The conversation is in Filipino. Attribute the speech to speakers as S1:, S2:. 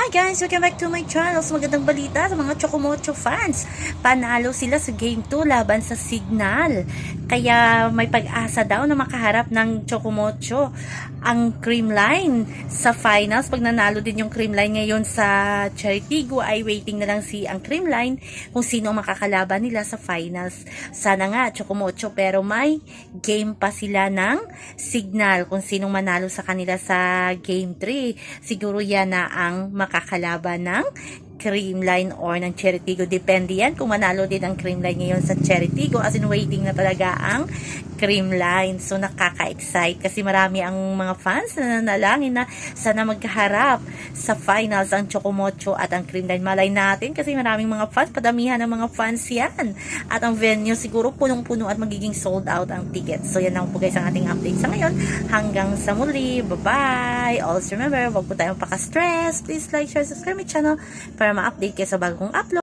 S1: Hi guys! Welcome back to my channel. So magandang balita sa mga Chocomocho fans. Panalo sila sa Game 2 laban sa Signal. Kaya may pag-asa daw na makaharap ng Chocomocho ang Creamline sa finals. Pag nanalo din yung Creamline ngayon sa Charitigo ay waiting na lang si ang Creamline kung sino ang makakalaban nila sa finals. Sana nga Chocomocho pero may game pa sila ng Signal kung sinong manalo sa kanila sa Game 3. Siguro yan na ang makakalaban ng Creamline or ng Cheritigo. Depende yan kung manalo din ang Creamline ngayon sa Cheritigo as in waiting na talaga ang Creamline. So nakaka-excite kasi marami ang mga fans na nanalangin na sana magkaharap sa finals ang Chocomocho at ang Creamline. Malay natin kasi maraming mga fans, padamihan ng mga fans yan. At ang venue siguro punong-puno at magiging sold out ang tickets. So yan lang po guys ang ating update sa ngayon. Hanggang sa muli. Bye-bye! Also remember, wag po tayong paka-stress. Please like, share, subscribe my channel para ma-update kayo sa bagong upload.